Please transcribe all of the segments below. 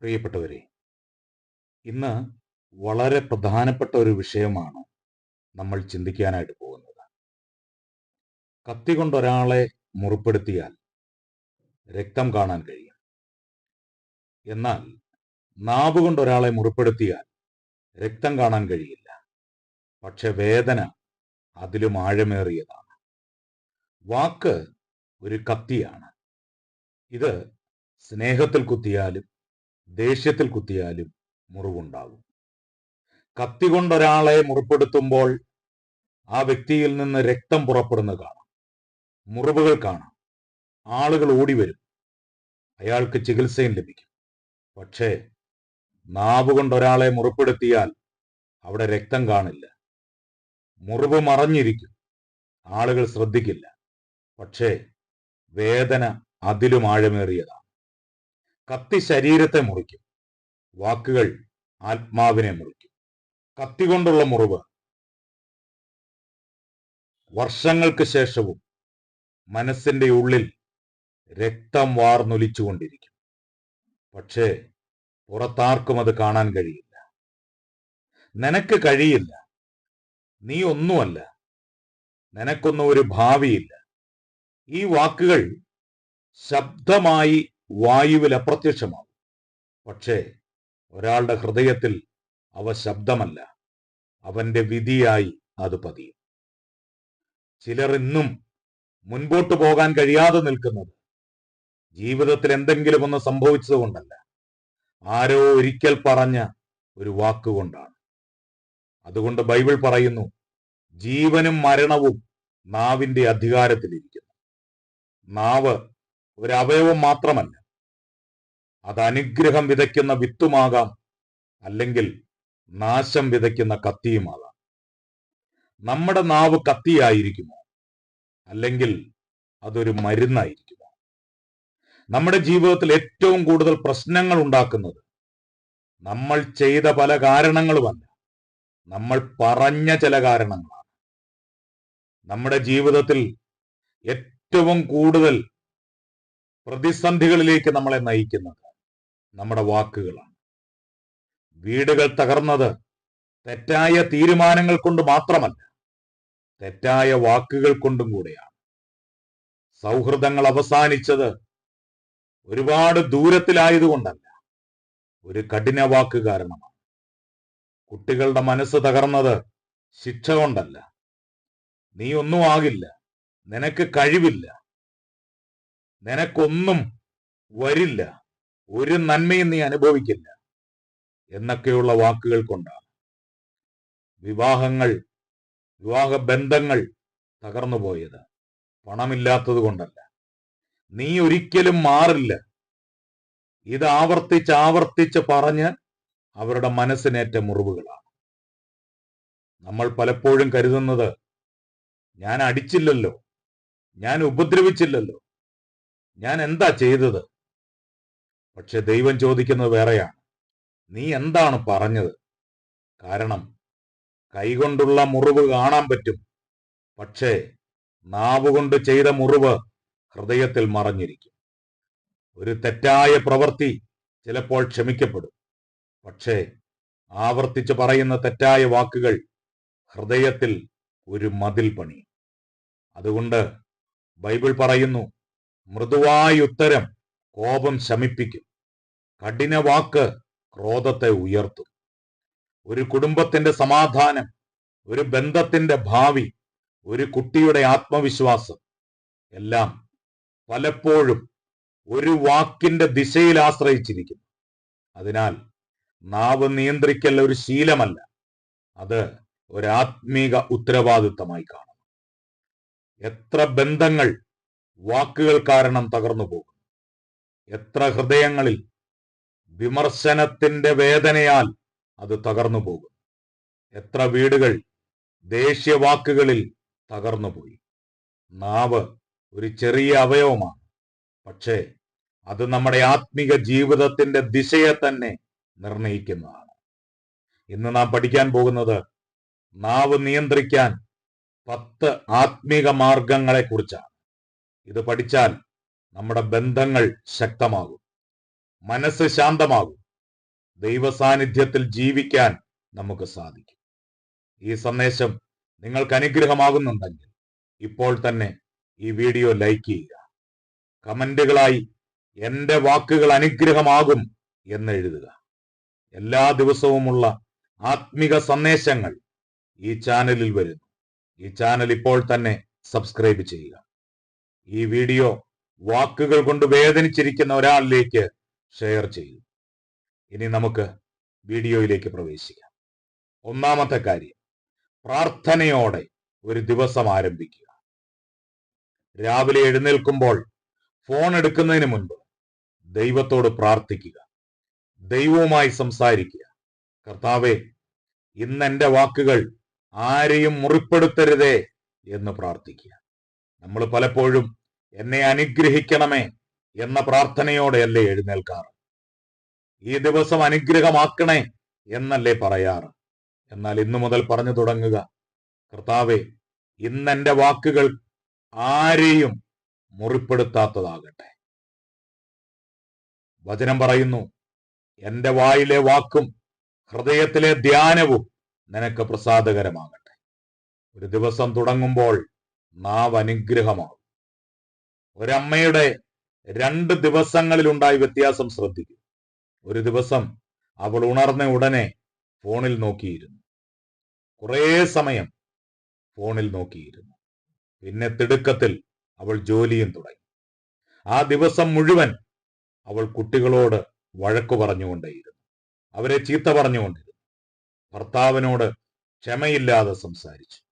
പ്രിയപ്പെട്ടവരെ ഇന്ന് വളരെ പ്രധാനപ്പെട്ട ഒരു വിഷയമാണ് നമ്മൾ ചിന്തിക്കാനായിട്ട് പോകുന്നത്. കത്തി കൊണ്ടൊരാളെ മുറിപ്പെടുത്തിയാൽ രക്തം കാണാൻ കഴിയും. എന്നാൽ നാവ് കൊണ്ടൊരാളെ മുറിപ്പെടുത്തിയാൽ രക്തം കാണാൻ കഴിയില്ല. പക്ഷെ വേദന അതിലും ആഴമേറിയതാണ്. വാക്ക് ഒരു കത്തിയാണ്. ഇത് സ്നേഹത്തിൽ കുത്തിയാലും ദേഷ്യത്തിൽ കുത്തിയാലും മുറിവുണ്ടാകും. കത്തി കൊണ്ടൊരാളെ മുറിപ്പെടുത്തുമ്പോൾ ആ വ്യക്തിയിൽ നിന്ന് രക്തം പുറപ്പെടുന്ന കാണാം. മുറിവുകൾ കാണാം. ആളുകൾ ഓടിവരും. അയാൾക്ക് ചികിത്സയും ലഭിക്കും. പക്ഷേ നാവ് കൊണ്ടൊരാളെ മുറിപ്പെടുത്തിയാൽ അവിടെ രക്തം കാണില്ല. മുറിവ് മറഞ്ഞിരിക്കും. ആളുകൾ ശ്രദ്ധിക്കില്ല. പക്ഷേ വേദന അതിലും ആഴമേറിയതാണ്. കത്തി ശരീരത്തെ മുറിക്കും. വാക്കുകൾ ആത്മാവിനെ മുറിക്കും. കത്തി കൊണ്ടുള്ള മുറിവ്. വർഷങ്ങൾക്ക് ശേഷവും മനസ്സിന്റെ ഉള്ളിൽ രക്തം വാർന്നൊലിച്ചുകൊണ്ടിരിക്കും പക്ഷേ പുറത്താർക്കും അത് കാണാൻ കഴിയില്ല. നിനക്ക് കഴിയില്ല. നീ ഒന്നുമല്ല. നിനക്കൊന്നും ഒരു ഭാവിയില്ല. ഈ വാക്കുകൾ ശബ്ദമായി വായുവിൽ അപ്രത്യക്ഷമാവും. പക്ഷേ ഒരാളുടെ ഹൃദയത്തിൽ അവ ശബ്ദമല്ല. അവന്റെ വിധിയായി അത് പതിയും. ചിലർ ഇന്നും മുൻപോട്ട് പോകാൻ കഴിയാതെ നിൽക്കുന്നത് ജീവിതത്തിൽ എന്തെങ്കിലും ഒന്ന് സംഭവിച്ചതുകൊണ്ടല്ല. ആരോ ഒരിക്കൽ പറഞ്ഞ ഒരു വാക്കുകൊണ്ടാണ് അതുകൊണ്ട് ബൈബിൾ പറയുന്നു ജീവനും മരണവും നാവിന്റെ അധികാരത്തിലിരിക്കുന്നു. നാവ് ഒരു അവയവം മാത്രമല്ല. അത് അനുഗ്രഹം വിതയ്ക്കുന്ന വിത്തുമാകാം അല്ലെങ്കിൽ നാശം വിതയ്ക്കുന്ന കത്തിയുമാകാം. നമ്മുടെ നാവ് കത്തിയായിരിക്കുമോ? അല്ലെങ്കിൽ അതൊരു മരുന്നായിരിക്കുമോ? നമ്മുടെ ജീവിതത്തിൽ ഏറ്റവും കൂടുതൽ പ്രശ്നങ്ങൾ ഉണ്ടാക്കുന്നത് നമ്മൾ ചെയ്ത പല കാരണങ്ങളുമല്ല. നമ്മൾ പറഞ്ഞ ചില കാരണങ്ങളാണ്. നമ്മുടെ ജീവിതത്തിൽ ഏറ്റവും കൂടുതൽ പ്രതിസന്ധികളിലേക്ക് നമ്മളെ നയിക്കുന്നത് നമ്മുടെ വാക്കുകളാണ്. വീടുകൾ തകർന്നത് തെറ്റായ തീരുമാനങ്ങൾ കൊണ്ട് മാത്രമല്ല തെറ്റായ വാക്കുകൾ കൊണ്ടും കൂടെയാണ്. സൗഹൃദങ്ങൾ അവസാനിച്ചത് ഒരുപാട് ദൂരത്തിലായതുകൊണ്ടല്ല ഒരു കഠിന വാക്ക് കാരണമാണ്. കുട്ടികളുടെ മനസ്സ് തകർന്നത് ശിക്ഷ കൊണ്ടല്ല. നീ ഒന്നും ആകില്ല നിനക്ക് കഴിവില്ല. നിനക്കൊന്നും വരില്ല. ഒരു നന്മയും നീ അനുഭവിക്കില്ല. എന്നൊക്കെയുള്ള വാക്കുകൾ കൊണ്ടാണ്. വിവാഹങ്ങൾ വിവാഹ ബന്ധങ്ങൾ തകർന്നു പോയത് പണമില്ലാത്തത് കൊണ്ടല്ല. നീ ഒരിക്കലും മാറില്ല. ഇത് ആവർത്തിച്ച് ആവർത്തിച്ച് പറഞ്ഞ് അവരുടെ മനസ്സിനേറ്റ മുറിവുകളാണ്. നമ്മൾ പലപ്പോഴും കരുതുന്നത് ഞാൻ അടിച്ചില്ലല്ലോ. ഞാൻ ഉപദ്രവിച്ചില്ലല്ലോ. ഞാൻ എന്താ ചെയ്തത്? പക്ഷെ ദൈവം ചോദിക്കുന്നത് വേറെയാണ്. നീ എന്താണ് പറഞ്ഞത്? കാരണം കൈകൊണ്ടുള്ള മുറിവ് കാണാൻ പറ്റും. പക്ഷേ നാവുകൊണ്ട് ചെയ്ത മുറിവ് ഹൃദയത്തിൽ മറഞ്ഞിരിക്കും. ഒരു തെറ്റായ പ്രവൃത്തി ചിലപ്പോൾ ക്ഷമിക്കപ്പെടും. പക്ഷേ ആവർത്തിച്ച് പറയുന്ന തെറ്റായ വാക്കുകൾ ഹൃദയത്തിൽ ഒരു മതിൽ പണി അതുകൊണ്ട് ബൈബിൾ പറയുന്നു മൃദുവായ ഉത്തരം കോപം ശമിപ്പിക്കും. കഠിന വാക്ക് ക്രോധത്തെ ഉയർത്തും. ഒരു കുടുംബത്തിന്റെ സമാധാനം ഒരു ബന്ധത്തിന്റെ ഭാവി ഒരു കുട്ടിയുടെ ആത്മവിശ്വാസം എല്ലാം പലപ്പോഴും ഒരു വാക്കിന്റെ ദിശയിൽ ആശ്രയിച്ചിരിക്കുന്നു. അതിനാൽ നാവ് നിയന്ത്രിക്കൽ ഒരു ശീലമല്ല. അത് ഒരാത്മീക ഉത്തരവാദിത്തമായി കാണണം എത്ര ബന്ധങ്ങൾ വാക്കുകൾ കാരണം തകർന്നു പോകും. എത്ര ഹൃദയങ്ങളിൽ വിമർശനത്തിന്റെ വേദനയാൽ അത് തകർന്നു പോകും. എത്ര വീടുകൾ ദേഷ്യവാക്കുകളിൽ തകർന്നുപോയി നാവ് ഒരു ചെറിയ അവയവമാണ്. പക്ഷേ അത് നമ്മുടെ ആത്മീക ജീവിതത്തിന്റെ ദിശയെ തന്നെ നിർണയിക്കുന്നതാണ്. ഇന്ന് നാം പഠിക്കാൻ പോകുന്നത് നാവ് നിയന്ത്രിക്കാൻ പത്ത് ആത്മീക മാർഗങ്ങളെ കുറിച്ചാണ്. ഇത് പഠിച്ചാൽ നമ്മുടെ ബന്ധങ്ങൾ ശക്തമാകും. മനസ്സ് ശാന്തമാകും. ദൈവസാന്നിധ്യത്തിൽ ജീവിക്കാൻ നമുക്ക് സാധിക്കും. ഈ സന്ദേശം നിങ്ങൾക്ക് അനുഗ്രഹമാകുന്നുണ്ടെങ്കിൽ ഇപ്പോൾ തന്നെ ഈ വീഡിയോ ലൈക്ക് ചെയ്യുക. കമന്റുകളായി എന്റെ വാക്കുകൾ അനുഗ്രഹമാകും എന്ന് എഴുതുക. എല്ലാ ദിവസവുമുള്ള ആത്മിക സന്ദേശങ്ങൾ ഈ ചാനലിൽ വരുന്നു. ഈ ചാനൽ ഇപ്പോൾ തന്നെ സബ്സ്ക്രൈബ് ചെയ്യുക. ഈ വീഡിയോ വാക്കുകൾ കൊണ്ട് വേദനിച്ചിരിക്കുന്ന ഒരാളിലേക്ക് ഷെയർ ചെയ്യൂ. ഇനി നമുക്ക് വീഡിയോയിലേക്ക് പ്രവേശിക്കാം. ഒന്നാമത്തെ കാര്യം പ്രാർത്ഥനയോടെ ഒരു ദിവസം ആരംഭിക്കുക. രാവിലെ എഴുന്നേൽക്കുമ്പോൾ ഫോൺ എടുക്കുന്നതിന് മുൻപ് ദൈവത്തോട് പ്രാർത്ഥിക്കുക. ദൈവവുമായി സംസാരിക്കുക. കർത്താവെ ഇന്ന് എന്റെ വാക്കുകൾ ആരെയും മുറിപ്പെടുത്തരുതേ എന്ന് പ്രാർത്ഥിക്കുക. നമ്മൾ പലപ്പോഴും എന്നെ അനുഗ്രഹിക്കണമേ എന്ന പ്രാർത്ഥനയോടെയല്ലേ എഴുന്നേൽക്കാറ്? ഈ ദിവസം അനുഗ്രഹമാക്കണേ എന്നല്ലേ പറയാറ്? എന്നാൽ ഇന്നു മുതൽ പറഞ്ഞു തുടങ്ങുക. കർത്താവെ ഇന്നെന്റെ വാക്കുകൾ ആരെയും മുറിപ്പെടുത്താത്തതാകട്ടെ. വചനം പറയുന്നു എന്റെ വായിലെ വാക്കും ഹൃദയത്തിലെ ധ്യാനവും നിനക്ക് പ്രസാദകരമാകട്ടെ. ഒരു ദിവസം തുടങ്ങുമ്പോൾ നാവ് അനുഗ്രഹമാകും ഒരമ്മയുടെ രണ്ട് ദിവസങ്ങളിലുണ്ടായ വ്യത്യാസം ശ്രദ്ധിക്കും. ഒരു ദിവസം അവൾ ഉണർന്ന ഉടനെ ഫോണിൽ നോക്കിയിരുന്നു. കുറേ സമയം ഫോണിൽ നോക്കിയിരുന്നു. പിന്നെ തിടുക്കത്തിൽ അവൾ ജോലിയും തുടങ്ങി. ആ ദിവസം മുഴുവൻ അവൾ കുട്ടികളോട് വഴക്കു പറഞ്ഞുകൊണ്ടേയിരുന്നു. അവരെ ചീത്ത പറഞ്ഞുകൊണ്ടിരുന്നു. ഭർത്താവിനോട് ക്ഷമയില്ലാതെ സംസാരിച്ചു.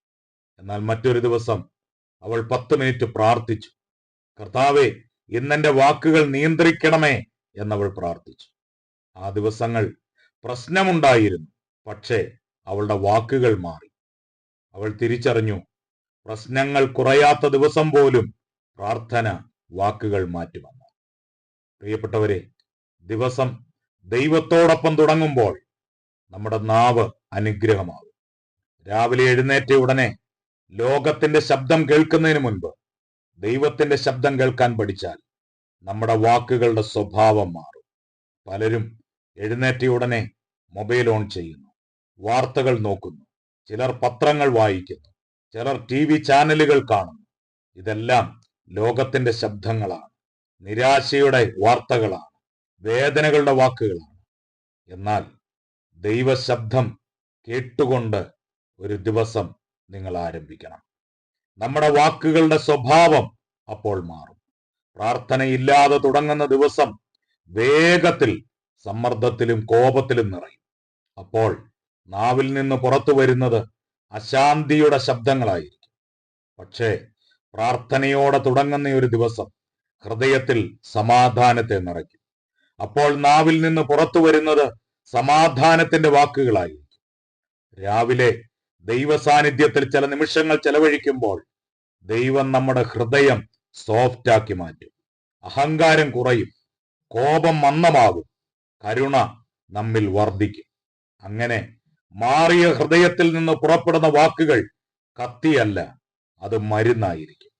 എന്നാൽ മറ്റൊരു ദിവസം അവൾ പത്ത് മിനിറ്റ് പ്രാർത്ഥിച്ചു. കർത്താവെ ഇന്നെന്റെ വാക്കുകൾ നിയന്ത്രിക്കണമേ എന്നവൾ പ്രാർത്ഥിച്ചു. ആ ദിവസങ്ങൾ പ്രശ്നമുണ്ടായിരുന്നു. പക്ഷേ അവളുടെ വാക്കുകൾ മാറി. അവൾ തിരിച്ചറിഞ്ഞു. പ്രശ്നങ്ങൾ കുറയാത്ത ദിവസം പോലും പ്രാർത്ഥന വാക്കുകൾ മാറ്റുമെന്ന് പ്രിയപ്പെട്ടവരെ ദിവസം ദൈവത്തോടൊപ്പം തുടങ്ങുമ്പോൾ നമ്മുടെ നാവ് അനുഗ്രഹമാകും. രാവിലെ എഴുന്നേറ്റ ഉടനെ ലോകത്തിന്റെ ശബ്ദം കേൾക്കുന്നതിന് മുൻപ് ദൈവത്തിന്റെ ശബ്ദം കേൾക്കാൻ പഠിച്ചാൽ നമ്മുടെ വാക്കുകളുടെ സ്വഭാവം മാറും. പലരും എഴുന്നേറ്റ ഉടനെ മൊബൈൽ ഓൺ ചെയ്യുന്നു വാർത്തകൾ നോക്കുന്നു ചിലർ പത്രങ്ങൾ വായിക്കുന്നു ചിലർ ടി വി ചാനലുകൾ കാണുന്നു. ഇതെല്ലാം ലോകത്തിന്റെ ശബ്ദങ്ങളാണ് നിരാശയുടെ വാർത്തകളാണ് വേദനകളുടെ വാക്കുകളാണ്. എന്നാൽ ദൈവശബ്ദം കേട്ടുകൊണ്ട് ഒരു ദിവസം നിങ്ങൾ ആരംഭിക്കണം നമ്മുടെ വാക്കുകളുടെ സ്വഭാവം അപ്പോൾ മാറും. പ്രാർത്ഥനയില്ലാതെ തുടങ്ങുന്ന ദിവസം വേഗത്തിൽ സമ്മർദ്ദത്തിലും കോപത്തിലും നിറയും. അപ്പോൾ നാവിൽ നിന്ന് പുറത്തു വരുന്നത് അശാന്തിയുടെ ശബ്ദങ്ങളായിരിക്കും. പക്ഷേ പ്രാർത്ഥനയോടെ തുടങ്ങുന്ന ഒരു ദിവസം ഹൃദയത്തിൽ സമാധാനത്തെ നിറയ്ക്കും. അപ്പോൾ നാവിൽ നിന്ന് പുറത്തു വരുന്നത് സമാധാനത്തിന്റെ വാക്കുകളായിരിക്കും. രാവിലെ ദൈവ സാന്നിധ്യത്തിൽ ചില നിമിഷങ്ങൾ ചെലവഴിക്കുമ്പോൾ ദൈവം നമ്മുടെ ഹൃദയം സോഫ്റ്റ് ആക്കി മാറ്റും. അഹങ്കാരം കുറയും. കോപം മന്ദമാകും. കരുണ നമ്മിൽ വർദ്ധിക്കും. അങ്ങനെ മാറിയ ഹൃദയത്തിൽ നിന്ന് പുറപ്പെടുന്ന വാക്കുകൾ കത്തിയല്ല അത് മരുന്നായിരിക്കും.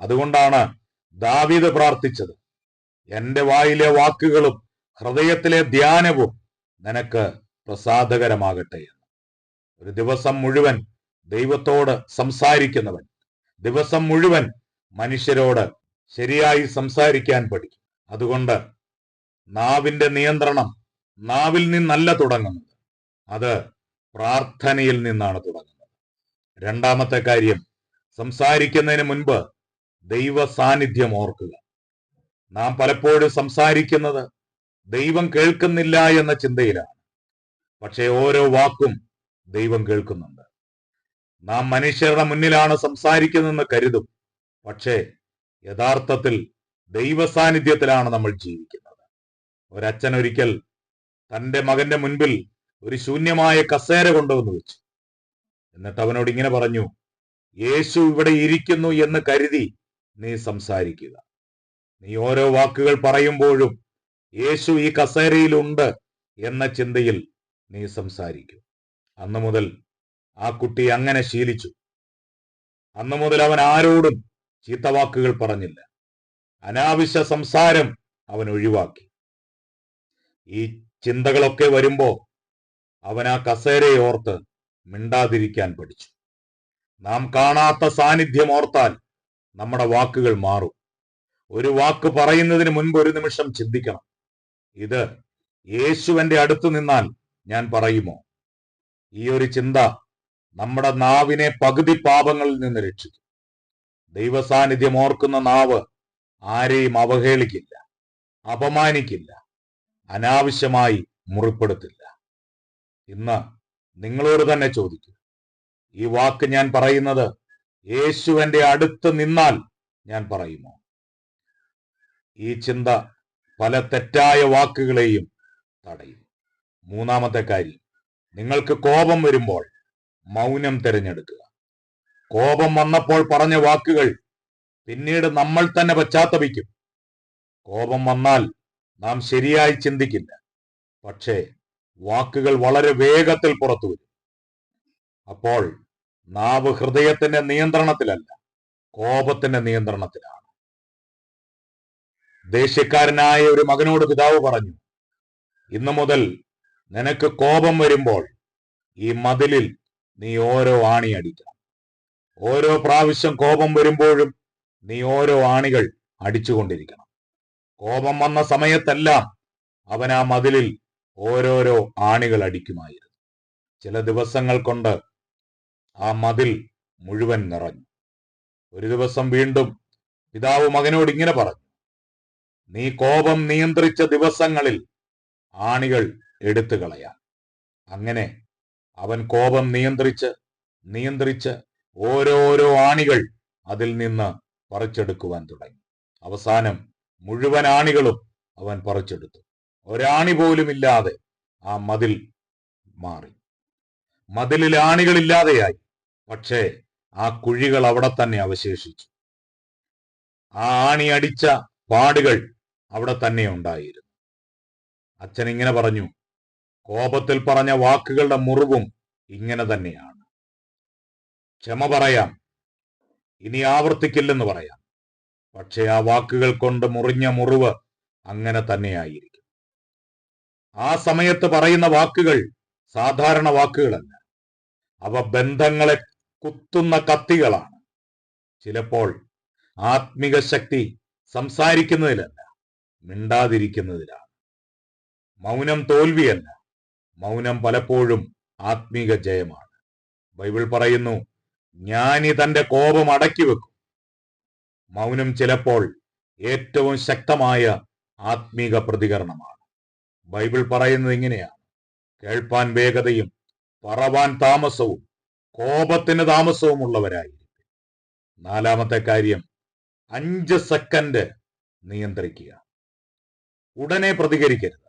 അതുകൊണ്ടാണ് ദാവീദ് പ്രാർത്ഥിച്ചത് എന്റെ വായിലെ വാക്കുകളും ഹൃദയത്തിലെ ധ്യാനവും നിനക്ക് പ്രസാദകരമാകട്ടെ ഒരു ദിവസം മുഴുവൻ ദൈവത്തോട് സംസാരിക്കുന്നവൻ. ദിവസം മുഴുവൻ മനുഷ്യരോട് ശരിയായി സംസാരിക്കാൻ പഠിക്കും. അതുകൊണ്ട് നാവിന്റെ നിയന്ത്രണം നാവിൽ നിന്നല്ല തുടങ്ങുന്നത്. അത് പ്രാർത്ഥനയിൽ നിന്നാണ് തുടങ്ങുന്നത്. രണ്ടാമത്തെ കാര്യം സംസാരിക്കുന്നതിന് മുൻപ് ദൈവ സാന്നിധ്യം ഓർക്കുക. നാം പലപ്പോഴും സംസാരിക്കുന്നത് ദൈവം കേൾക്കുന്നില്ല എന്ന ചിന്തയിലാണ്. പക്ഷേ ഓരോ വാക്കും ദൈവം കേൾക്കുന്നുണ്ട്. നാം മനുഷ്യരുടെ മുന്നിലാണ് സംസാരിക്കുന്നതെന്ന് കരുതും. പക്ഷേ യഥാർത്ഥത്തിൽ ദൈവ സാന്നിധ്യത്തിലാണ് നമ്മൾ ജീവിക്കുന്നത്. ഒരച്ഛൻ ഒരിക്കൽ തന്റെ മകന്റെ മുൻപിൽ ഒരു ശൂന്യമായ കസേര കൊണ്ടുവന്ന് വെച്ചു. എന്നിട്ട് അവനോട് ഇങ്ങനെ പറഞ്ഞു യേശു ഇവിടെ ഇരിക്കുന്നു എന്ന് കരുതി നീ സംസാരിക്കുക. നീ ഓരോ വാക്കുകൾ പറയുമ്പോഴും യേശു ഈ കസേരയിലുണ്ട് എന്ന ചിന്തയിൽ നീ സംസാരിക്കൂ. അന്നു മുതൽ ആ കുട്ടി അങ്ങനെ ശീലിച്ചു. അന്നു മുതൽ അവൻ ആരോടും ചീത്തവാക്കുകൾ പറഞ്ഞില്ല. അനാവശ്യ സംസാരം അവൻ ഒഴിവാക്കി. ഈ ചിന്തകളൊക്കെ വരുമ്പോ അവൻ ആ കസേരയെ ഓർത്ത് മിണ്ടാതിരിക്കാൻ പഠിച്ചു. നാം കാണാത്ത സാന്നിധ്യം ഓർത്താൽ നമ്മുടെ വാക്കുകൾ മാറും. ഒരു വാക്ക് പറയുന്നതിന് മുൻപ് ഒരു നിമിഷം ചിന്തിക്കണം. ഇത് യേശുവിന്റെ അടുത്ത് നിന്നാൽ ഞാൻ പറയുമോ? ഈ ഒരു ചിന്ത നമ്മുടെ നാവിനെ പകുതി പാപങ്ങളിൽ നിന്ന് രക്ഷിക്കും. ദൈവസാന്നിധ്യം ഓർക്കുന്ന നാവ് ആരെയും അവഹേളിക്കില്ല അപമാനിക്കില്ല അനാവശ്യമായി മുറിപ്പെടുത്തില്ല. ഇന്ന് നിങ്ങളോട് തന്നെ ചോദിക്കും. ഈ വാക്ക് ഞാൻ പറയുന്നത് യേശുവിന്റെ അടുത്ത് നിന്നാൽ ഞാൻ പറയുമോ? ഈ ചിന്ത പല തെറ്റായ വാക്കുകളെയും തടയും. മൂന്നാമത്തെ കാര്യം നിങ്ങൾക്ക് കോപം വരുമ്പോൾ മൗനം തിരഞ്ഞെടുക്കുക. കോപം വന്നപ്പോൾ പറഞ്ഞ വാക്കുകൾ പിന്നീട് നമ്മൾ തന്നെ പശ്ചാത്തപിക്കും. കോപം വന്നാൽ നാം ശരിയായി ചിന്തിക്കില്ല. പക്ഷേ വാക്കുകൾ വളരെ വേഗത്തിൽ പുറത്തു വരും. അപ്പോൾ നാവ് ഹൃദയത്തിന്റെ നിയന്ത്രണത്തിലല്ല കോപത്തിന്റെ നിയന്ത്രണത്തിലാണ്. ദേഷ്യക്കാരനായ ഒരു മകനോട് പിതാവ് പറഞ്ഞു ഇന്നു മുതൽ നിനക്ക് കോപം വരുമ്പോൾ ഈ മതിലിൽ നീ ഓരോ ആണി അടിക്കണം. ഓരോ പ്രാവശ്യം കോപം വരുമ്പോഴും നീ ഓരോ ആണികൾ അടിച്ചുകൊണ്ടിരിക്കണം. കോപം വന്ന സമയത്തെല്ലാം അവൻ ആ മതിലിൽ ഓരോരോ ആണികൾ അടിക്കുമായിരുന്നു. ചില ദിവസങ്ങൾ കൊണ്ട് ആ മതിൽ മുഴുവൻ നിറഞ്ഞു. ഒരു ദിവസം വീണ്ടും പിതാവ് മകനോട് ഇങ്ങനെ പറഞ്ഞു നീ കോപം നിയന്ത്രിച്ച ദിവസങ്ങളിൽ ആണികൾ എടുത്തു കളയാൻ അങ്ങനെ അവൻ കോപം നിയന്ത്രിച്ച് നിയന്ത്രിച്ച് ഓരോരോ ആണികൾ അതിൽ നിന്ന് പറിച്ചെടുക്കുവാൻ തുടങ്ങി. അവസാനം മുഴുവൻ ആണികളും അവൻ പറിച്ചെടുത്തു. ഒരാണി പോലും ഇല്ലാതെ ആ മതിൽ മാറി. മതിലിൽ ആണികളില്ലാതെയായി. പക്ഷേ ആ കുഴികൾ അവിടെ തന്നെ അവശേഷിച്ചു. ആ ആണി അടിച്ച പാടുകൾ അവിടെ തന്നെ ഉണ്ടായിരുന്നു. അച്ഛൻ ഇങ്ങനെ പറഞ്ഞു കോപത്തിൽ പറഞ്ഞ വാക്കുകളുടെ മുറിവും ഇങ്ങനെ തന്നെയാണ്. ക്ഷമ പറയാം. ഇനി ആവർത്തിക്കില്ലെന്ന് പറയാം. പക്ഷേ ആ വാക്കുകൾ കൊണ്ട് മുറിഞ്ഞ മുറിവ് അങ്ങനെ തന്നെയായിരിക്കും. ആ സമയത്ത് പറയുന്ന വാക്കുകൾ സാധാരണ വാക്കുകളല്ല. അവ ബന്ധങ്ങളെ കുത്തുന്ന കത്തികളാണ്. ചിലപ്പോൾ ആത്മിക ശക്തി സംസാരിക്കുന്നതിലല്ല മിണ്ടാതിരിക്കുന്നതിലാണ്. മൗനം തോൽവിയല്ല. മൗനം പലപ്പോഴും ആത്മീക ജയമാണ്. ബൈബിൾ പറയുന്നു ജ്ഞാനി തന്റെ കോപം അടക്കി വെക്കും. മൗനം ചിലപ്പോൾ ഏറ്റവും ശക്തമായ ആത്മീക പ്രതികരണമാണ്. ബൈബിൾ പറയുന്നത് ഇങ്ങനെയാണ് കേൾപ്പാൻ വേഗതയും പറവാൻ താമസവും കോപത്തിന് താമസവും ഉള്ളവരായിരിക്കും നാലാമത്തെ കാര്യം അഞ്ച് സെക്കൻഡ് നിയന്ത്രിക്കുക. ഉടനെ പ്രതികരിക്കരുത്.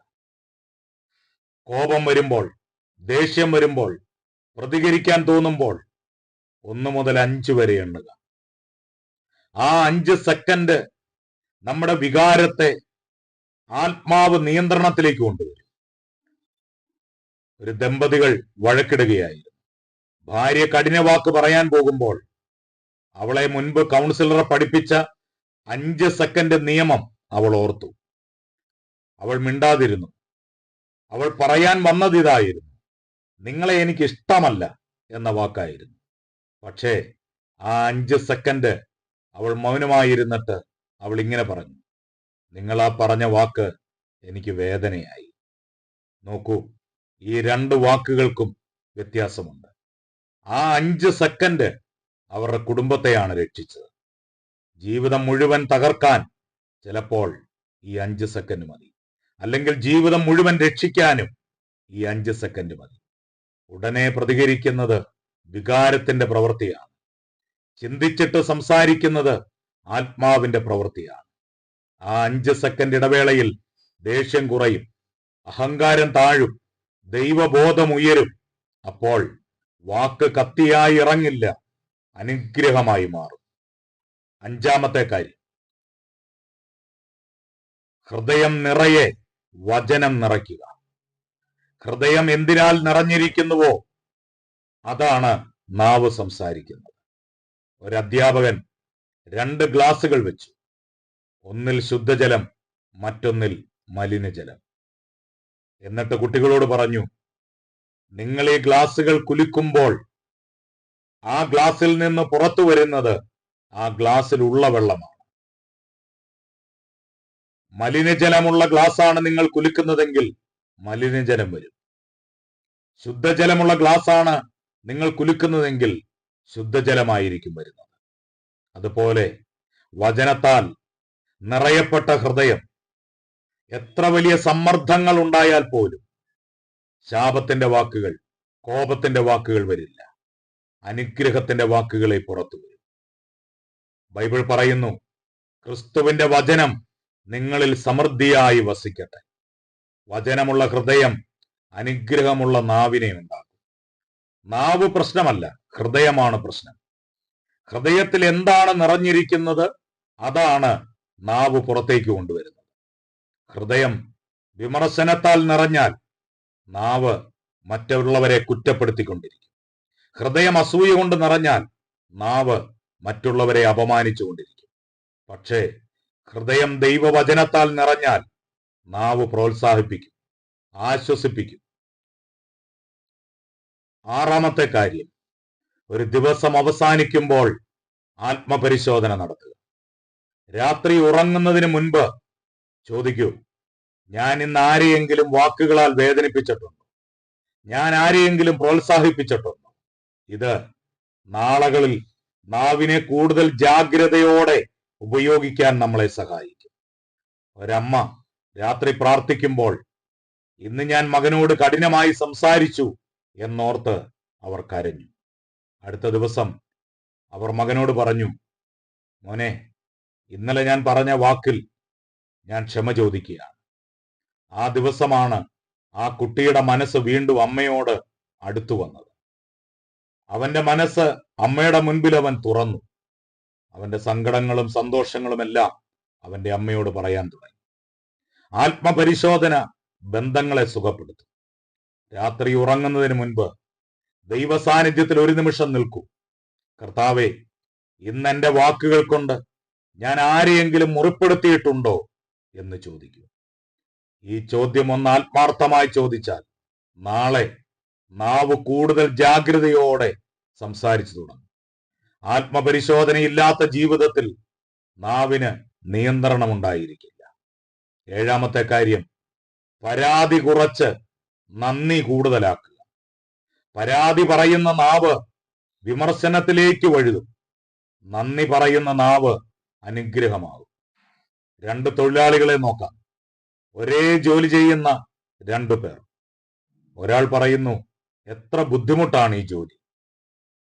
കോപം വരുമ്പോൾ ദേഷ്യം വരുമ്പോൾ പ്രതികരിക്കാൻ തോന്നുമ്പോൾ ഒന്ന് മുതൽ അഞ്ച് വരെ എണ്ണുക. ആ അഞ്ച് സെക്കൻഡ് നമ്മുടെ വികാരത്തെ ആത്മാവ് നിയന്ത്രണത്തിലേക്ക് കൊണ്ടുവരും ഒരു ദമ്പതികൾ വഴക്കിടുകയായിരുന്നു. ഭാര്യ കഠിന വാക്ക് പറയാൻ പോകുമ്പോൾ അവളെ മുൻപ് കൗൺസിലറെ പഠിപ്പിച്ച അഞ്ച് സെക്കൻഡ് നിയമം അവൾ ഓർത്തു. അവൾ മിണ്ടാതിരുന്നു. അവൾ പറയാൻ വന്നത് ഇതായിരുന്നു. നിങ്ങളെ എനിക്ക് ഇഷ്ടമല്ല എന്ന വാക്കായിരുന്നു. പക്ഷേ ആ അഞ്ച് സെക്കൻഡ് അവൾ മൗനമായിരുന്നിട്ട് അവൾ ഇങ്ങനെ പറഞ്ഞു. നിങ്ങൾ ആ പറഞ്ഞ വാക്ക് എനിക്ക് വേദനയായി. നോക്കൂ ഈ രണ്ട് വാക്കുകൾക്കും വ്യത്യാസമുണ്ട്. ആ അഞ്ച് സെക്കൻഡ് അവരുടെ കുടുംബത്തെയാണ് രക്ഷിച്ചത്. ജീവിതം മുഴുവൻ തകർക്കാൻ ചിലപ്പോൾ ഈ അഞ്ച് സെക്കൻഡ് മതി. അല്ലെങ്കിൽ ജീവിതം മുഴുവൻ രക്ഷിക്കാനും ഈ അഞ്ച് സെക്കൻഡ് മതി. ഉടനെ പ്രതികരിക്കുന്നത് വികാരത്തിന്റെ പ്രവൃത്തിയാണ്. ചിന്തിച്ചിട്ട് സംസാരിക്കുന്നത് ആത്മാവിന്റെ പ്രവൃത്തിയാണ്. ആ അഞ്ച് സെക്കൻഡ് ഇടവേളയിൽ ദേഷ്യം കുറയും അഹങ്കാരം താഴും ദൈവബോധം ഉയരും. അപ്പോൾ വാക്ക് കത്തിയായി ഇറങ്ങില്ല അനുഗ്രഹമായി മാറും. അഞ്ചാമത്തെ കാര്യം. ഹൃദയം നിറയെ വചനം നിറയ്ക്കുക. ഹൃദയം എന്തിനാൽ നിറഞ്ഞിരിക്കുന്നുവോ? അതാണ് നാവ് സംസാരിക്കുന്നത്. ഒരു അധ്യാപകൻ രണ്ട് ഗ്ലാസുകൾ വെച്ചു. ഒന്നിൽ ശുദ്ധജലം മറ്റൊന്നിൽ മലിനജലം. എന്നിട്ട് കുട്ടികളോട് പറഞ്ഞു നിങ്ങൾ ഈ ഗ്ലാസുകൾ കുലുക്കുമ്പോൾ ആ ഗ്ലാസിൽ നിന്ന് പുറത്തു വരുന്നത് ആ ഗ്ലാസ്സിലുള്ള വെള്ളമാണ്. മലിനജലമുള്ള ഗ്ലാസ്സാണ് നിങ്ങൾ കുലുക്കുന്നതെങ്കിൽ മലിനജലം വരും. ശുദ്ധജലമുള്ള ഗ്ലാസ്സാണ് നിങ്ങൾ കുലുക്കുന്നതെങ്കിൽ ശുദ്ധജലമായിരിക്കും വരുന്നത്. അതുപോലെ വചനത്താൽ നിറയപ്പെട്ട ഹൃദയം എത്ര വലിയ സമ്മർദ്ദങ്ങൾ ഉണ്ടായാൽ പോലും ശാപത്തിന്റെ വാക്കുകൾ കോപത്തിന്റെ വാക്കുകൾ വരില്ല. അനുഗ്രഹത്തിന്റെ വാക്കുകളെ പുറത്തു വരും. ബൈബിൾ പറയുന്നു ക്രിസ്തുവിന്റെ വചനം നിങ്ങളിൽ സമൃദ്ധിയായി വസിക്കട്ടെ. വചനമുള്ള ഹൃദയം അനുഗ്രഹമുള്ള നാവിനെ ഉണ്ടാക്കും. നാവ് പ്രശ്നമല്ല ഹൃദയമാണ് പ്രശ്നം. ഹൃദയത്തിൽ എന്താണ് നിറഞ്ഞിരിക്കുന്നത്? അതാണ് നാവ് പുറത്തേക്ക് കൊണ്ടുവരുന്നത്. ഹൃദയം വിമർശനത്താൽ നിറഞ്ഞാൽ നാവ് മറ്റുള്ളവരെ കുറ്റപ്പെടുത്തിക്കൊണ്ടിരിക്കും. ഹൃദയം അസൂയ കൊണ്ട് നിറഞ്ഞാൽ നാവ് മറ്റുള്ളവരെ അപമാനിച്ചുകൊണ്ടിരിക്കും. പക്ഷേ ഹൃദയം ദൈവവചനത്താൽ നിറഞ്ഞാൽ നാവ് പ്രോത്സാഹിപ്പിക്കും ആശ്വസിപ്പിക്കും. ആറാമത്തെ കാര്യം ഒരു ദിവസം അവസാനിക്കുമ്പോൾ ആത്മപരിശോധന നടത്തുക. രാത്രി ഉറങ്ങുന്നതിന് മുൻപ് ചോദിക്കൂ ഞാൻ ഇന്ന് ആരെയെങ്കിലും വാക്കുകളാൽ വേദനിപ്പിച്ചിട്ടുണ്ടോ? ഞാൻ ആരെയെങ്കിലും പ്രോത്സാഹിപ്പിച്ചിട്ടുണ്ടോ? ഇത് നാളകളിൽ നാവിനെ കൂടുതൽ ജാഗ്രതയോടെ ഉപയോഗിക്കാൻ നമ്മളെ സഹായിക്കും. ഒരമ്മ രാത്രി പ്രാർത്ഥിക്കുമ്പോൾ ഇന്ന് ഞാൻ മകനോട് കഠിനമായി സംസാരിച്ചു എന്നോർത്ത് അവർ കരഞ്ഞു. അടുത്ത ദിവസം അവർ മകനോട് പറഞ്ഞു മോനെ ഇന്നലെ ഞാൻ പറഞ്ഞ വാക്കിൽ ഞാൻ ക്ഷമ ചോദിക്കുകയാണ്. ആ ദിവസമാണ് ആ കുട്ടിയുടെ മനസ്സ് വീണ്ടും അമ്മയോട് അടുത്തു വന്നത് അവന്റെ മനസ്സ് അമ്മയുടെ മുൻപിൽ അവൻ തുറന്നു. അവന്റെ സങ്കടങ്ങളും സന്തോഷങ്ങളും എല്ലാം അവന്റെ അമ്മയോട് പറയാൻ തുടങ്ങി. ആത്മപരിശോധന ബന്ധങ്ങളെ സുഖപ്പെടുത്തും. രാത്രി ഉറങ്ങുന്നതിന് മുൻപ് ദൈവ സാന്നിധ്യത്തിൽ ഒരു നിമിഷം നിൽക്കൂ. കർത്താവെ ഇന്ന് എന്റെ വാക്കുകൾ കൊണ്ട് ഞാൻ ആരെയെങ്കിലും മുറിപ്പെടുത്തിയിട്ടുണ്ടോ എന്ന് ചോദിക്കൂ. ഈ ചോദ്യം ഒന്ന് ആത്മാർത്ഥമായി ചോദിച്ചാൽ നാളെ നാവ് കൂടുതൽ ജാഗ്രതയോടെ സംസാരിച്ചു തുടങ്ങും. ആത്മപരിശോധനയില്ലാത്ത ജീവിതത്തിൽ നാവിന് നിയന്ത്രണമുണ്ടായിരിക്കില്ല. ഏഴാമത്തെ കാര്യം പരാതി കുറച്ച് നന്ദി കൂടുതലാക്കുക. പരാതി പറയുന്ന നാവ് വിമർശനത്തിലേക്ക് വഴുതും. നന്ദി പറയുന്ന നാവ് അനുഗ്രഹമാകും. രണ്ട് തൊഴിലാളികളെ നോക്കാം. ഒരേ ജോലി ചെയ്യുന്ന രണ്ടു പേർ. ഒരാൾ പറയുന്നു എത്ര ബുദ്ധിമുട്ടാണ് ഈ ജോലി.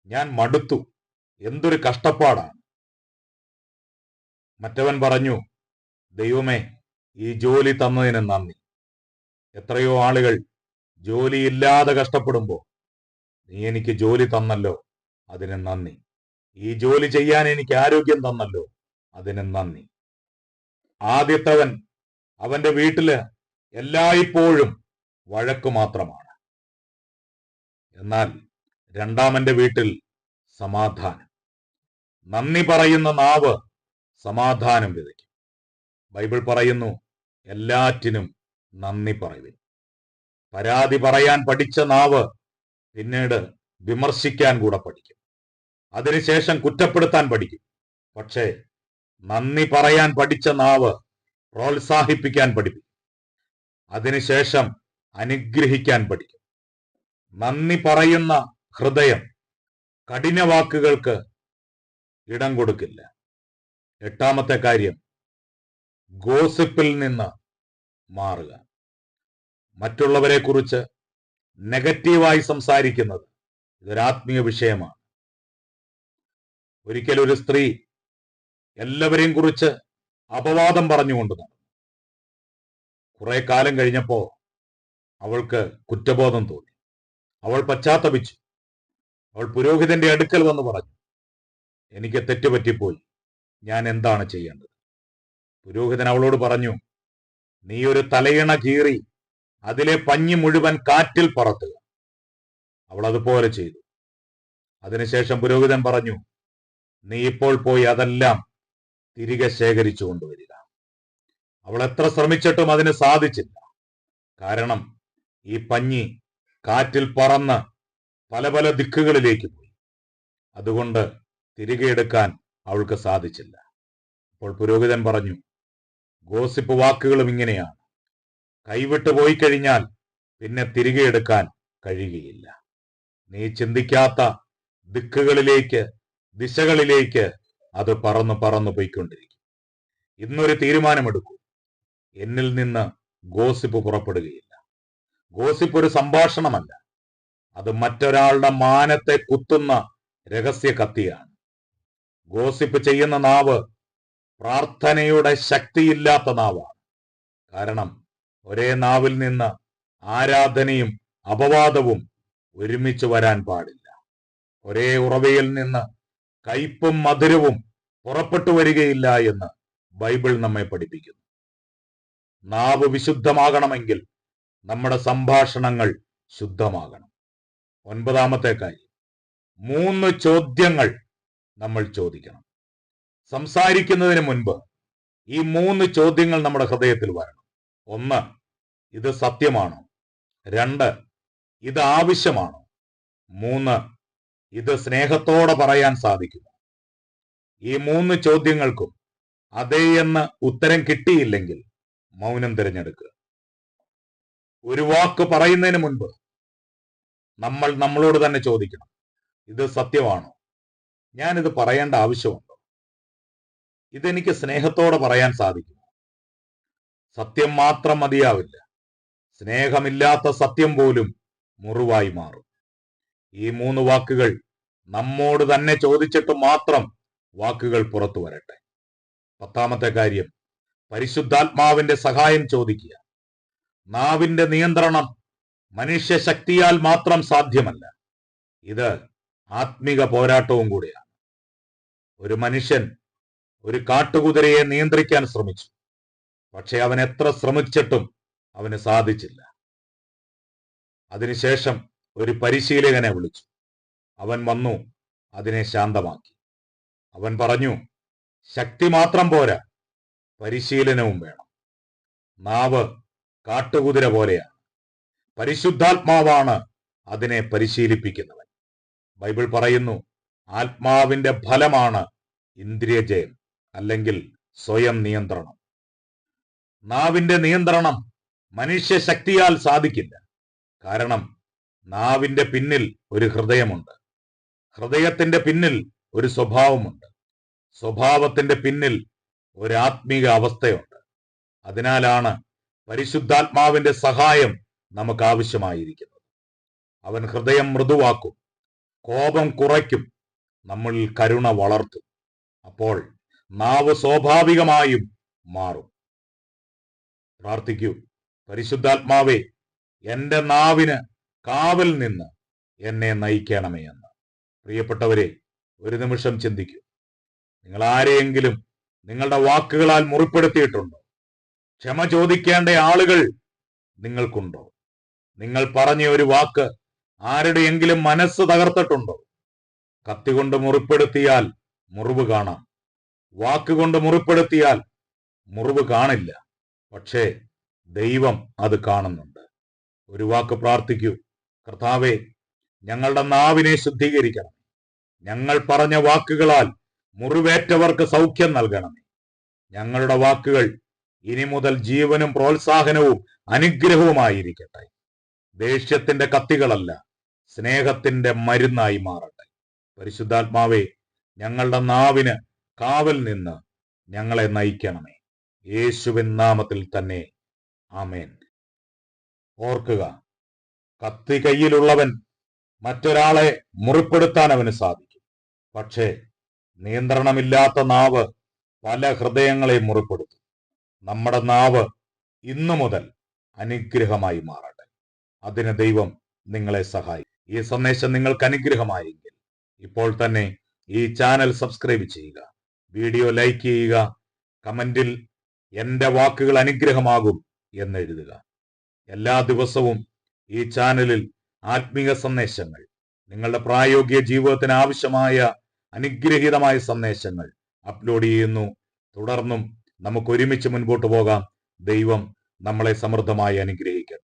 ഞാൻ മടുത്തു. എന്തൊരു കഷ്ടപ്പാടാണ് മറ്റവൻ പറഞ്ഞു ദൈവമേ ഈ ജോലി തന്നതിന് നന്ദി. എത്രയോ ആളുകൾ ജോലിയില്ലാതെ കഷ്ടപ്പെടുമ്പോൾ നീ എനിക്ക് ജോലി തന്നല്ലോ അതിന് നന്ദി. ഈ ജോലി ചെയ്യാൻ എനിക്ക് ആരോഗ്യം തന്നല്ലോ അതിന് നന്ദി. ആദ്യത്തവൻ അവന്റെ വീട്ടിൽ എല്ലായ്പ്പോഴും വഴക്കു മാത്രമാണ്. എന്നാൽ രണ്ടാമന്റെ വീട്ടിൽ സമാധാനം. നന്ദി പറയുന്ന നാവ് സമാധാനം വിതയ്ക്കും. ബൈബിൾ പറയുന്നു എല്ലാറ്റിനും നന്ദി പറയുവിൻ. പരാതി പറയാൻ പഠിച്ച നാവ് പിന്നീട് വിമർശിക്കാൻ കൂടെ പഠിക്കും. അതിനുശേഷം കുറ്റപ്പെടുത്താൻ പഠിക്കും. പക്ഷേ നന്ദി പറയാൻ പഠിച്ച നാവ് പ്രോത്സാഹിപ്പിക്കാൻ പഠിപ്പിക്കും. അതിനുശേഷം അനുഗ്രഹിക്കാൻ പഠിക്കും. നന്ദി പറയുന്ന ഹൃദയം കഠിന വാക്കുകൾക്ക് ഇടം കൊടുക്കില്ല. എട്ടാമത്തെ കാര്യം ഗോസിപ്പിൽ നിന്ന് മാറുക. മറ്റുള്ളവരെ കുറിച്ച് നെഗറ്റീവായി സംസാരിക്കുന്നത് ഇതൊരാത്മീയ വിഷയമാണ്. ഒരിക്കൽ ഒരു സ്ത്രീ എല്ലാവരെയും കുറിച്ച് അപവാദം പറഞ്ഞുകൊണ്ട് നടന്നു. കുറെ കാലം കഴിഞ്ഞപ്പോ അവൾക്ക് കുറ്റബോധം തോന്നി. അവൾ പശ്ചാത്തപിച്ചു. അവൾ പുരോഹിതന്റെ അടുക്കൽ വന്ന് പറഞ്ഞു എനിക്ക് തെറ്റുപറ്റിപ്പോയി. ഞാൻ എന്താണ് ചെയ്യേണ്ടത്? പുരോഹിതൻ അവളോട് പറഞ്ഞു നീ ഒരു തലയിണ കീറി അതിലെ പഞ്ഞി മുഴുവൻ കാറ്റിൽ പറത്തുക. അവൾ അതുപോലെ ചെയ്തു. അതിനുശേഷം പുരോഹിതൻ പറഞ്ഞു നീ ഇപ്പോൾ പോയി അതെല്ലാം തിരികെ ശേഖരിച്ചു കൊണ്ടുവരിക. അവൾ എത്ര ശ്രമിച്ചിട്ടും അതിന് സാധിച്ചില്ല. കാരണം ഈ പഞ്ഞി കാറ്റിൽ പറന്ന് പല പല ദിക്കുകളിലേക്ക് പോയി. അതുകൊണ്ട് തിരികെ എടുക്കാൻ അവൾക്ക് സാധിച്ചില്ല. അപ്പോൾ പുരോഹിതൻ പറഞ്ഞു ഗോസിപ്പ് വാക്കുകളും ഇങ്ങനെയാണ്. കൈവിട്ടു പോയി കഴിഞ്ഞാൽ പിന്നെ തിരികെ എടുക്കാൻ കഴിയുകയില്ല. നീ ചിന്തിക്കാത്ത ദിക്കുകളിലേക്ക് ദിശകളിലേക്ക് അത് പറന്നു പറന്നു പോയിക്കൊണ്ടിരിക്കും. ഇന്നൊരു തീരുമാനമെടുക്കൂ. എന്നിൽ നിന്ന് ഗോസിപ്പ് പുറപ്പെടുകയില്ല. ഗോസിപ്പ് ഒരു സംഭാഷണമല്ല. അത് മറ്റൊരാളുടെ മാനത്തെ കുത്തുന്ന രഹസ്യ കത്തിയാണ്. ഗോസിപ്പ് ചെയ്യുന്ന നാവ് പ്രാർത്ഥനയുടെ ശക്തിയില്ലാത്ത നാവാണ്. കാരണം ഒരേ നാവിൽ നിന്ന് ആരാധനയും അപവാദവും ഒരുമിച്ച് വരാൻ പാടില്ല. ഒരേ ഉറവയിൽ നിന്ന് കയ്പും മധുരവും പുറപ്പെട്ടു വരികയില്ല എന്ന് ബൈബിൾ നമ്മെ പഠിപ്പിക്കുന്നു. നാവ് വിശുദ്ധമാകണമെങ്കിൽ നമ്മുടെ സംഭാഷണങ്ങൾ ശുദ്ധമാകണം. ഒൻപതാമത്തെ കാര്യം. മൂന്ന് ചോദ്യങ്ങൾ നമ്മൾ ചോദിക്കണം. സംസാരിക്കുന്നതിന് മുൻപ് ഈ മൂന്ന് ചോദ്യങ്ങൾ നമ്മുടെ ഹൃദയത്തിൽ വരണം. ഒന്ന് ഇത് സത്യമാണോ? രണ്ട് ഇത് ആവശ്യമാണോ? മൂന്ന് ഇത് സ്നേഹത്തോടെ പറയാൻ സാധിക്കുമോ? ഈ മൂന്ന് ചോദ്യങ്ങൾക്കും അതേ എന്ന് ഉത്തരം കിട്ടിയില്ലെങ്കിൽ മൗനം തിരഞ്ഞെടുക്കുക. ഒരു വാക്ക് പറയുന്നതിന് മുൻപ് നമ്മൾ നമ്മളോട് തന്നെ ചോദിക്കണം. ഇത് സത്യമാണോ? ഞാനിത് പറയേണ്ട ആവശ്യമുണ്ടോ? ഇതെനിക്ക് സ്നേഹത്തോടെ പറയാൻ സാധിക്കും സത്യം മാത്രം മതിയാവില്ല. സ്നേഹമില്ലാത്ത സത്യം പോലും മുറിവായി മാറും. ഈ മൂന്ന് വാക്കുകൾ നമ്മോട് തന്നെ ചോദിച്ചിട്ട് മാത്രം വാക്കുകൾ പുറത്തു വരട്ടെ. പത്താമത്തെ കാര്യം പരിശുദ്ധാത്മാവിന്റെ സഹായം ചോദിക്കുക. നാവിന്റെ നിയന്ത്രണം മനുഷ്യ ശക്തിയാൽ മാത്രം സാധ്യമല്ല. ഇത് ആത്മിക പോരാട്ടവും കൂടിയാണ്. ഒരു മനുഷ്യൻ ഒരു കാട്ടുകുതിരയെ നിയന്ത്രിക്കാൻ ശ്രമിച്ചു. പക്ഷെ അവൻ എത്ര ശ്രമിച്ചിട്ടും അവന് സാധിച്ചില്ല. അതിനുശേഷം ഒരു പരിശീലകനെ വിളിച്ചു. അവൻ വന്നു അതിനെ ശാന്തമാക്കി. അവൻ പറഞ്ഞു ശക്തി മാത്രം പോരാ പരിശീലനവും വേണം. നാവ് കാട്ടുകുതിര പോലെയാണ്. പരിശുദ്ധാത്മാവാണ് അതിനെ പരിശീലിപ്പിക്കുന്നവൻ. ബൈബിൾ പറയുന്നു ആത്മാവിന്റെ ഫലമാണ് ഇന്ദ്രിയജയം അല്ലെങ്കിൽ സ്വയം നിയന്ത്രണം. നാവിന്റെ നിയന്ത്രണം മനുഷ്യ ശക്തിയാൽ സാധിക്കില്ല. കാരണം നാവിന്റെ പിന്നിൽ ഒരു ഹൃദയമുണ്ട്. ഹൃദയത്തിന്റെ പിന്നിൽ ഒരു സ്വഭാവമുണ്ട്. സ്വഭാവത്തിന്റെ പിന്നിൽ ഒരു അവസ്ഥയുണ്ട്. അതിനാലാണ് പരിശുദ്ധാത്മാവിന്റെ സഹായം നമുക്ക് ആവശ്യമായിരിക്കുന്നത്. അവൻ ഹൃദയം മൃദുവാക്കും. കോപം കുറയ്ക്കും. നമ്മളിൽ കരുണ വളർത്തും. അപ്പോൾ നാവ് സ്വാഭാവികമായും മാറും. പ്രാർത്ഥിക്കൂ. പരിശുദ്ധാത്മാവേ എന്റെ നാവിന് കാവൽ നിന്ന് എന്നെ നയിക്കണമേ എന്ന്. പ്രിയപ്പെട്ടവരെ ഒരു നിമിഷം ചിന്തിക്കൂ. നിങ്ങൾ ആരെയെങ്കിലും നിങ്ങളുടെ വാക്കുകളാൽ മുറിപ്പെടുത്തിയിട്ടുണ്ടോ? ക്ഷമ ചോദിക്കേണ്ട ആളുകൾ നിങ്ങൾക്കുണ്ടോ? നിങ്ങൾ പറഞ്ഞ ഒരു വാക്ക് ആരുടെയെങ്കിലും മനസ്സ് തകർത്തിട്ടുണ്ടോ? കത്തികൊണ്ട് മുറിപ്പെടുത്തിയാൽ മുറിവ് കാണാം. വാക്കുകൊണ്ട് മുറിപ്പെടുത്തിയാൽ മുറിവ് കാണില്ല. പക്ഷേ ദൈവം അത് കാണുന്നുണ്ട്. ഒരു വാക്ക് പ്രാർത്ഥിക്കൂ. കർത്താവെ ഞങ്ങളുടെ നാവിനെ ശുദ്ധീകരിക്കണം ഞങ്ങൾ പറഞ്ഞ വാക്കുകളാൽ മുറിവേറ്റവർക്ക് സൗഖ്യം നൽകണമേ. ഞങ്ങളുടെ വാക്കുകൾ ഇനി മുതൽ ജീവനും പ്രോത്സാഹനവും അനുഗ്രഹവുമായിരിക്കട്ടെ. ദേഷ്യത്തിന്റെ കത്തികളല്ല സ്നേഹത്തിന്റെ മരുന്നായി മാറട്ടെ. പരിശുദ്ധാത്മാവെ ഞങ്ങളുടെ നാവിന് കാവൽ നിന്ന് ഞങ്ങളെ നയിക്കണമേ. യേശുവിൻ നാമത്തിൽ തന്നെ. ആമേൻ. ഓർക്കുക കത്തി കയ്യിലുള്ളവൻ മറ്റൊരാളെ മുറിപ്പെടുത്താൻ അവന് സാധിക്കും. പക്ഷേ നിയന്ത്രണമില്ലാത്ത നാവ് പല ഹൃദയങ്ങളെ മുറിപ്പെടുത്തും. നമ്മുടെ നാവ് ഇന്നു മുതൽ അനുഗ്രഹമായി മാറട്ടെ. അതിന് ദൈവം നിങ്ങളെ സഹായിക്കും. ഈ സന്ദേശം നിങ്ങൾക്ക് അനുഗ്രഹമായെങ്കിൽ ഇപ്പോൾ തന്നെ ഈ ചാനൽ സബ്സ്ക്രൈബ് ചെയ്യുക വീഡിയോ ലൈക്ക് ചെയ്യുക കമന്റിൽ എന്റെ വാക്കുകൾ അനുഗ്രഹമാകും എന്നെഴുതുക എല്ലാ ദിവസവും ഈ ചാനലിൽ ആത്മീക സന്ദേശങ്ങൾ നിങ്ങളുടെ പ്രായോഗിക ജീവിതത്തിന് ആവശ്യമായ അനുഗ്രഹീതമായ സന്ദേശങ്ങൾ അപ്ലോഡ് ചെയ്യുന്നു. തുടർന്നും നമുക്ക് ഒരുമിച്ച് മുൻപോട്ട് പോകാം. ദൈവം നമ്മളെ സമൃദ്ധമായി അനുഗ്രഹിക്കട്ടെ.